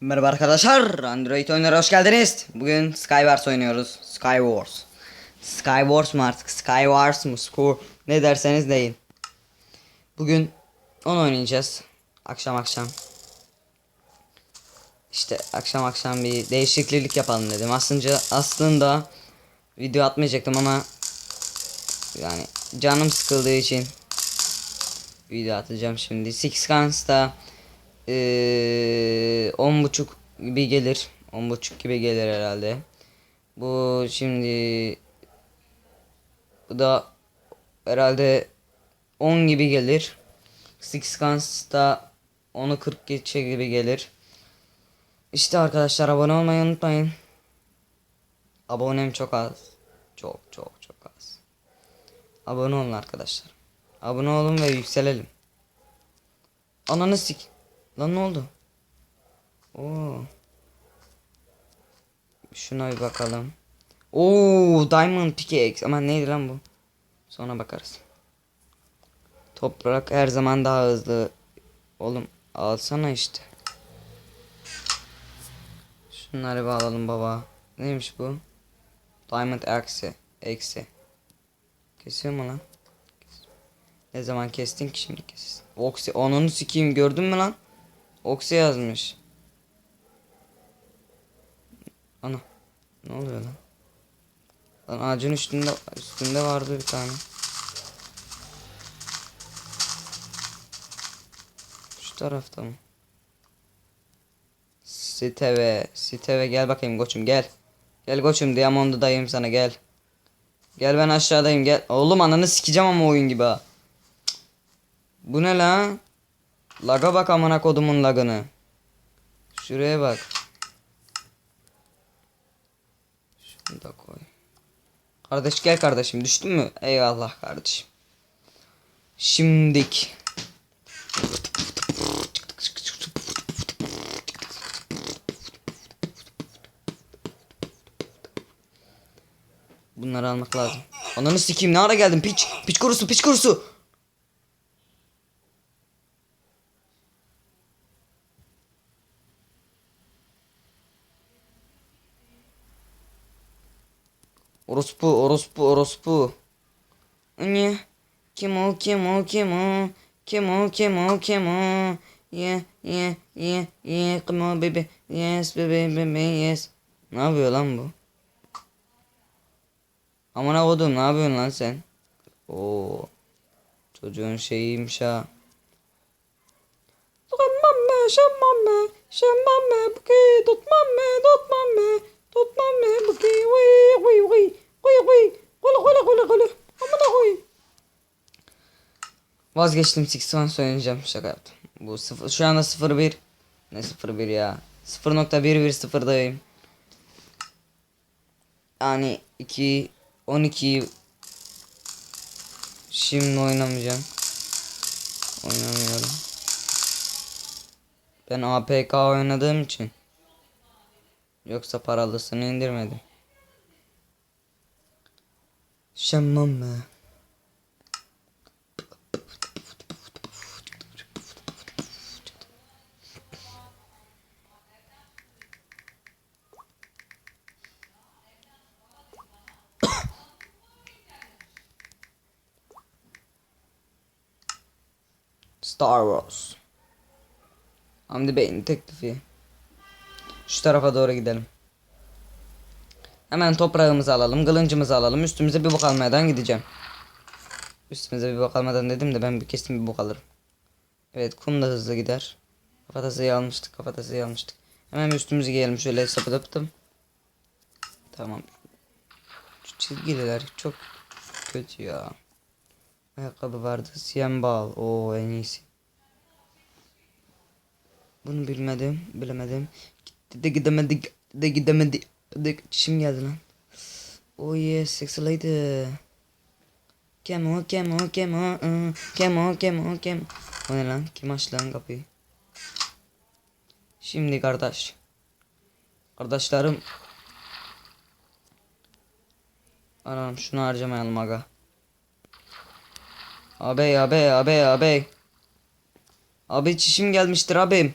Merhaba arkadaşlar, Android oyunlara hoş geldiniz. Bugün Skywars oynuyoruz. Skywars. Skywars mı artık? Skywars mı? Score ne derseniz deyin. Bugün onu oynayacağız. Akşam akşam. İşte akşam akşam bir değişiklik yapalım dedim. Aslında aslında video atmayacaktım ama yani canım sıkıldığı için video atacağım şimdi. Six Guns'ta on buçuk gibi gelir. On buçuk gibi gelir herhalde. Bu şimdi bu da herhalde 10 gibi gelir. Six Guns'ta 10'u 40 geçe gibi gelir. İşte arkadaşlar abone olmayı unutmayın. Abonem çok az. Çok çok çok az. Abone olun arkadaşlar. Abone olun ve yükselelim. Ananı sik. Lan ne oldu? Oo. Şuna bir bakalım. Oo, Diamond Pickaxe. Ama neydi lan bu? Sonra bakarız. Toprak her zaman daha hızlı. Oğlum alsana işte. Şunları bir alalım baba. Neymiş bu? Diamond Axe. Eksi. Kesiyor mu lan? Ne zaman kestin ki şimdi kes. Oksi onunu sikeyim gördün mü lan? Oksi yazmış. Ana. Ne oluyor lan? Lan ağacın üstünde üstünde vardı bir tane. Şu tarafta mı? Siteve, Siteve gel bakayım koçum gel. Gel koçum Diamond'u dayım sana gel. Gel ben aşağıdayım gel. Oğlum ananı sikeceğim ama oyun gibi ha. Bu ne la? Laga bak amına kodumun lagını. Şuraya bak. Şunu da koy. Kardeş gel kardeşim düştün mü? Eyvallah kardeşim. Şimdik. Bunları almak lazım. Ananı sikeyim ne ara geldin piç. Piç kurusu piç kurusu. Orospu orospu orospu. Ne? Kim o kim o kim o? Kim o kim o kim o? Yeah yeah yeah yeah come on baby. Yes baby baby yes. Ne yapıyor lan bu? Amına kodum ne yapıyorsun lan sen? Oo. Çocuğun şeyiymiş ha. Şemmame şemmame şemmame buki tutmame tutmame tutmame Vazgeçtim Six One oynayacağım şaka yaptım. Bu sıfır, şu anda 01 ne 01 ya 0.110'dayım. Yani 2 12 şimdi oynamayacağım. Oynamıyorum. Ben APK oynadığım için. Yoksa paralısını indirmedim. Şemmam mı? Star Wars. Hamdi Bey'in teklifi. Şu tarafa doğru gidelim. Hemen toprağımızı alalım, kılıncımızı alalım. Üstümüze bir bok almadan gideceğim. Üstümüze bir bok almadan dedim de ben bir kesin bir bok alırım. Evet kum da hızlı gider. Kafatasıyı almıştık, kafatasıyı almıştık. Hemen üstümüzü giyelim şöyle sapıtıptım. Tamam. Şu çizgiler çok kötü ya. Ayakkabı vardı. Siyembal. Oo en iyisi. Bunu bilmedim. Bilemedim. Gitti de gidemedik. De gidemedik. De çişim geldi lan. Oh yes. Sexy lady. Kemo kemo kemo. ı, Kemo kemo kemo. O ne lan? Kim açtı lan kapıyı? Şimdi kardeş. Kardeşlerim. Anam şunu harcamayalım aga. Abi abi abi abi. Abi çişim gelmiştir abim.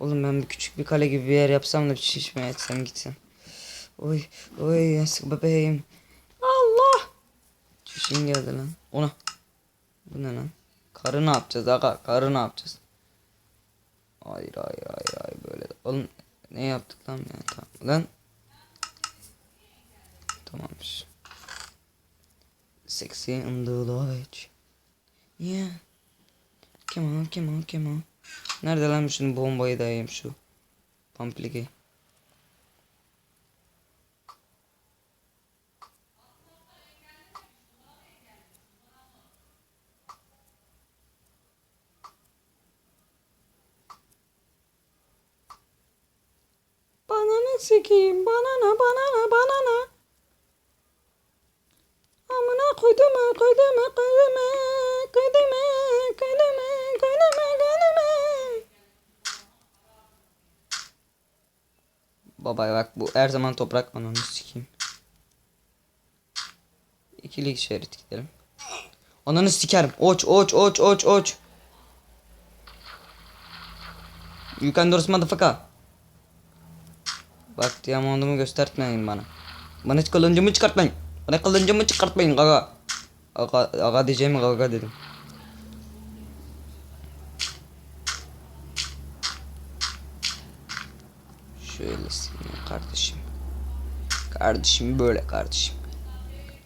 Oğlum ben bir küçük bir kale gibi bir yer yapsam da bir şişme etsem gitsen. Oy oy eski bebeğim. Allah. Çişim geldi lan. Ona. Bu ne lan? Karı ne yapacağız aga? Karı ne yapacağız? Hayır hayır hayır hayır böyle. de- Oğlum ne yaptık lan ya? Tamam. Lan. Tamammış. Sexy in the lodge. Yeah. Come on, come on, come on. Nerede lan şunu bombayı dayayım şu. Pampliki. Banana sikeyim banana banana banana. Baba bak bu her zaman toprak ananı sikeyim. İkili şerit gidelim. Ananı sikerim. Oç oç oç oç oç. You can do this motherfucker. Bak diamondumu göstertmeyin bana. Bana hiç kılıncımı çıkartmayın. Bana kılıncımı çıkartmayın gaga. Aga, aga diyeceğim gaga dedim. Şöyle sileyim kardeşim. Kardeşim böyle kardeşim.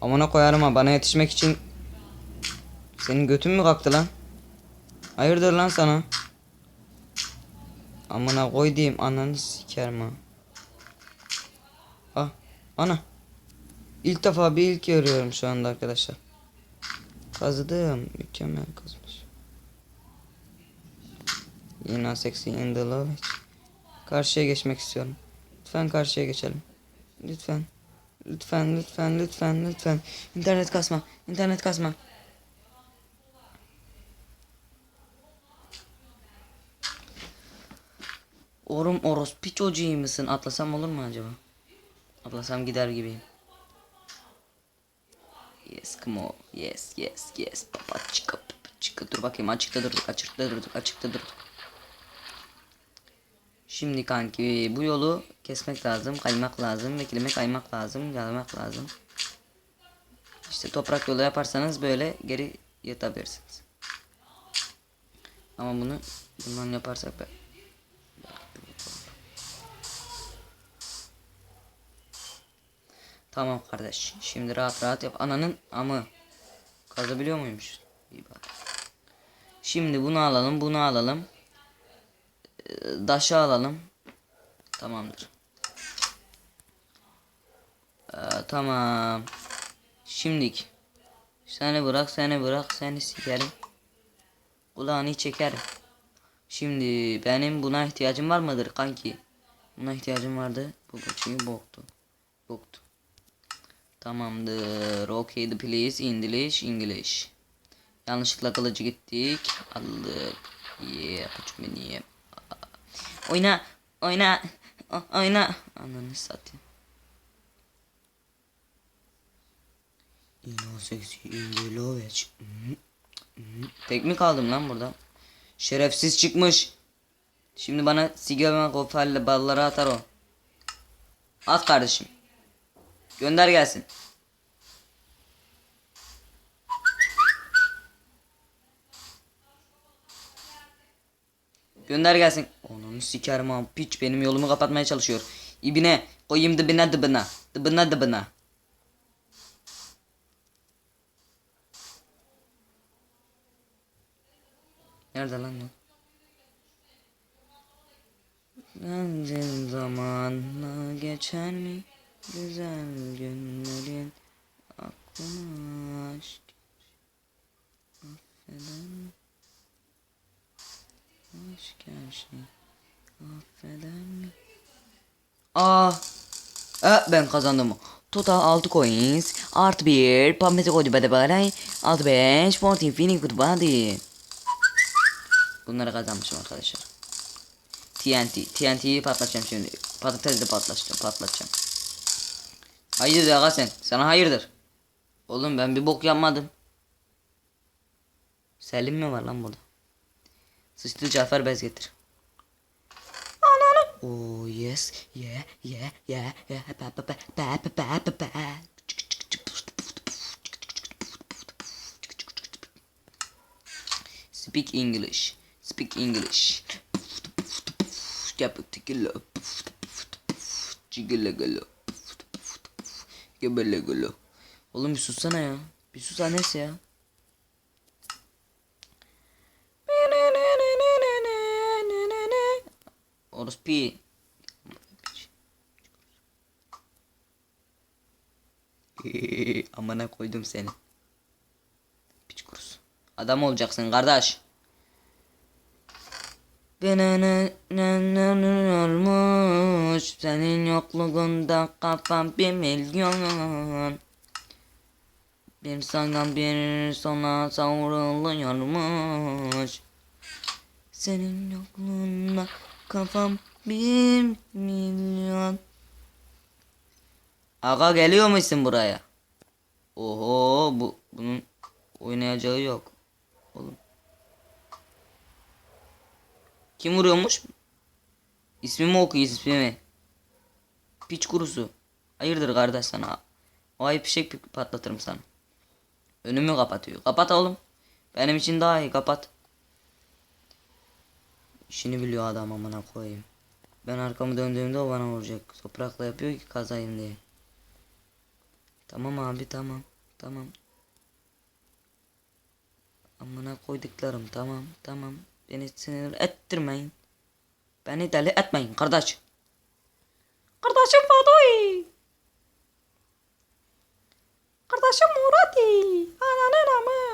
Amına koyarım ha bana yetişmek için senin götün mü kalktı lan? Hayırdır lan sana? Amına koy diyeyim ananı sikerim ha. Ah ana. İlk defa bir ilk görüyorum şu anda arkadaşlar. Kazıdım. Mükemmel kazmış. Yine sexy in the love. Karşıya geçmek istiyorum. Lütfen karşıya geçelim. Lütfen. Lütfen lütfen lütfen lütfen. İnternet kasma. İnternet kasma. Orum orospu çocuğu mısın? Atlasam olur mu acaba? Atlasam gider gibiyim. Yes, come on. Yes, yes, yes. Papa çıkı, papa çıkı. Dur bakayım açıkta durduk, açıkta durduk, açıkta durduk. Şimdi kanki bu yolu kesmek lazım, kaymak lazım, vekilime kaymak lazım, yalamak lazım. İşte toprak yolu yaparsanız böyle geri yatabilirsiniz. Ama bunu bundan yaparsak be. Tamam kardeş. Şimdi rahat rahat yap. Ananın amı. Kazabiliyor muymuş? İyi bak. Şimdi bunu alalım, bunu alalım. Ee, Daşı alalım. Tamamdır. Ee, tamam. Şimdik. Seni bırak, seni bırak, seni sikerim. Kulağını çekerim. Şimdi benim buna ihtiyacım var mıdır kanki? Buna ihtiyacım vardı. Bu çünkü boktu. Boktu. Tamamdır. Okay please. English. English. Yanlışlıkla kılıcı gittik. Aldık. Yeah. Kuç beni. Oyna. Oyna. O- Oyna. Ananı satayım. İno seksi. Tek mi kaldım lan burada? Şerefsiz çıkmış. Şimdi bana sigara kofalle balları atar o. At kardeşim. Gönder gelsin. Gönder gelsin. Onu sikerim ha. Piç benim yolumu kapatmaya çalışıyor. İbine koyayım dibine dibine. Dibine dibine. Nerede lan o? Bence zamanla geçer mi güzel günlerin aklına aşk affeder? Aşk her şey affeder mi? Aa, e, ben kazandım. Total 6 coins artı 1 Pampesi koydu bade balay artı 5 Sporting Fini kutu body Bunları kazanmışım arkadaşlar. TNT. TNT'yi patlatacağım şimdi. Patatesi de patlatacağım. Patlatacağım. Hayırdır aga sen? Sana hayırdır. Oğlum ben bir bok yapmadım. Selim mi var lan burada? Sıçtı Cafer bez getir. Oh yes. Yeah yeah yeah yeah. Ba ba ba ba ba ba ba. Speak English. Speak English. Capıtıkıla. Cigıla Gebele gılı. Oğlum bir sussana ya. Bir sus annesi ya. Orospi. Amına koydum seni. Piç kurusu. Adam olacaksın kardeş. Ne olmuş Senin yokluğunda kafam bir milyon Bir sağdan bir sola savruluyormuş Senin yokluğunda kafam bir milyon Aga geliyor musun buraya? Oho bu bunun oynayacağı yok. Oğlum. Kim vuruyormuş? İsmimi oku ismimi. Piç kurusu. Hayırdır kardeş sana? O ay fişek patlatırım sana. Önümü kapatıyor. Kapat oğlum. Benim için daha iyi kapat. İşini biliyor adam amına koyayım. Ben arkamı döndüğümde o bana vuracak. Toprakla yapıyor ki kazayım diye. Tamam abi tamam. Tamam. Amına koyduklarım tamam tamam. Beni sinir ettirmeyin. Beni deli etmeyin kardeş. Kardeşim Fadoy. Kardeşim Murati. Ananın amı.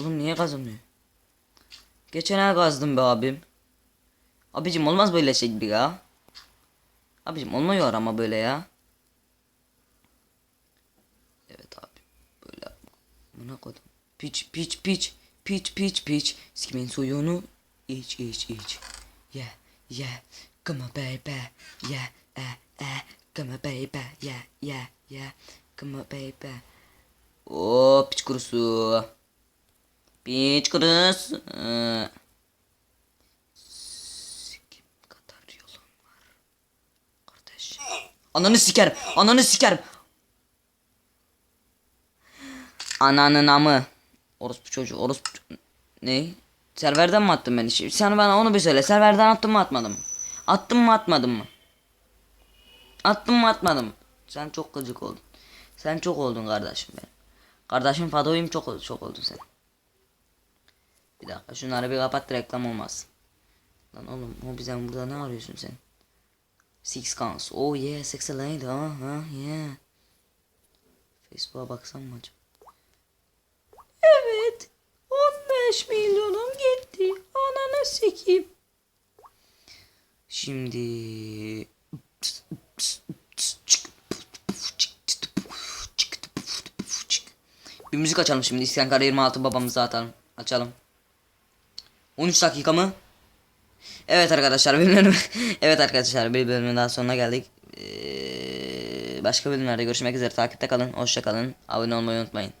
Oğlum niye kazanıyor? Geçen ay kazdım be abim. Abicim olmaz böyle şey bir ya. Abicim olmuyor ama böyle ya. Evet abi. Böyle Buna koydum. Piç piç piç. Piç piç piç. Sikimin suyunu iç iç iç. Yeah yeah. Come on baby. Yeah eh eh. Come on baby. Yeah yeah yeah. Come on baby. Oo piç kurusu. Piç kurusu. Sikim kadar yolum var. Kardeş. Ananı sikerim. Ananı sikerim. Ananın amı. Orospu çocuğu. Orospu Ne? Serverden mi attın beni? Sen bana onu bir söyle. Serverden attın mı atmadın mı? Attın mı atmadın mı? Attın mı atmadın mı? Sen çok gıcık oldun. Sen çok oldun kardeşim benim. Kardeşim Fado'yum çok çok oldun sen. Bir dakika şunları bir kapat reklam olmaz. Lan oğlum o bizden burada ne arıyorsun sen? Six Guns. Oh yeah, sexy lady. Ha ha yeah. Facebook'a baksam mı acaba? Evet. 15 milyonum gitti. Ananı sikeyim. Şimdi bir müzik açalım şimdi. İskan Kara 26 babamıza atalım. Açalım. 13 dakika mı? Evet arkadaşlar bölüm Evet arkadaşlar bir bölümün daha sonuna geldik. Ee, başka bölümlerde görüşmek üzere. Takipte kalın. Hoşça kalın. Abone olmayı unutmayın.